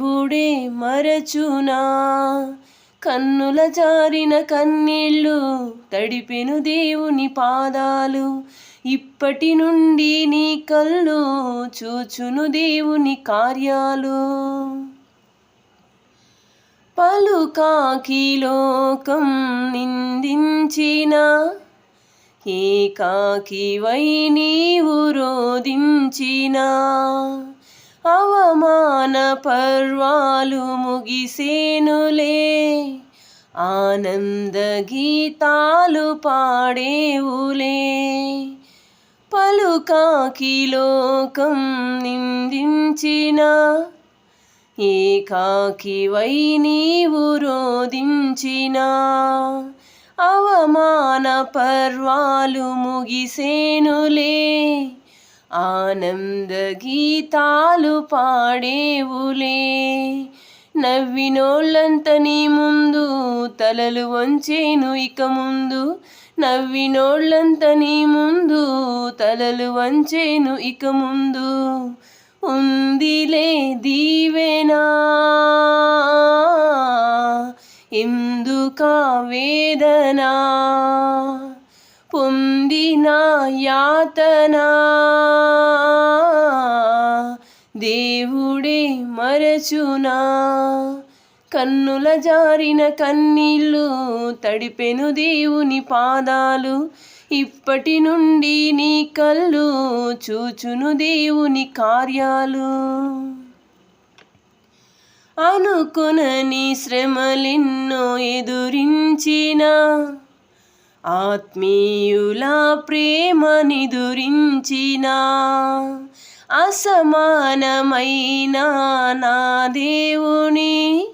దేవుడే మరచునా. కన్నుల జారిన కన్నీళ్ళు తడిపెను దేవుని పాదాలు. ఇప్పటి నుండి నీ కళ్ళు చూచును దేవుని కార్యాలు. పలుకాకి లోకం నిందించిన ఏకాకి వై నీవు రోధించినా. అవమాన పర్వాలు ముగిసేనులే. ఆనంద గీతాలు పాడేవులే. పలుకాకి లోకం నిందించిన ఏకాకి వై నీవు రోధించిన. అవమాన పర్వాలు ముగిసేనులే. ఆనంద గీతాలు పాడేవులే. నవ్వినోళ్ళంత నీ ముందు తలలు వంచేను ఇక ముందు. నవ్వినోళ్ళంత నీ ముందు తలలు వంచేను ఇక ముందు. ఉందిలే దీవెనా. ఎందుక వేదనా? నా యాతనా. దేవుడే మరచునా. కన్నుల జారిన కన్నీళ్ళు తడిపెను దేవుని పాదాలు. ఇప్పటి నుండి నీ కళ్ళు చూచును దేవుని కార్యాలు. అనుకునని శ్రమలెన్నో ఎదురించిన ఆత్మీయుల ప్రేమని నిదురించిన అసమానమైన నా దేవుని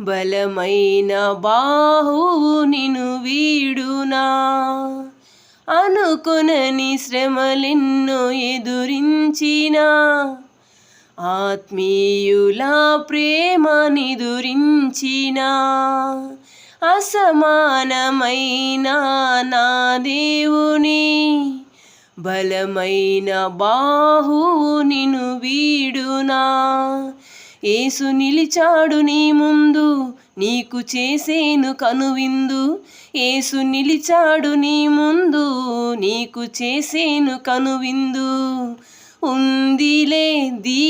బలమైన బాహువు నిను వీడునా? అనుకునని శ్రమలెన్నో ఎదురించిన ఆత్మీయుల ప్రేమ దురించినా అసమానమైన నా దేవుని బలమైన బాహు నిను వీడునా. ఏసు నిలిచాడు నీ ముందు నీకు చేసేను కనువిందు. ఏసు నిలిచాడు నీ ముందు నీకు చేసేను కనువిందు. ఉందిలే దీ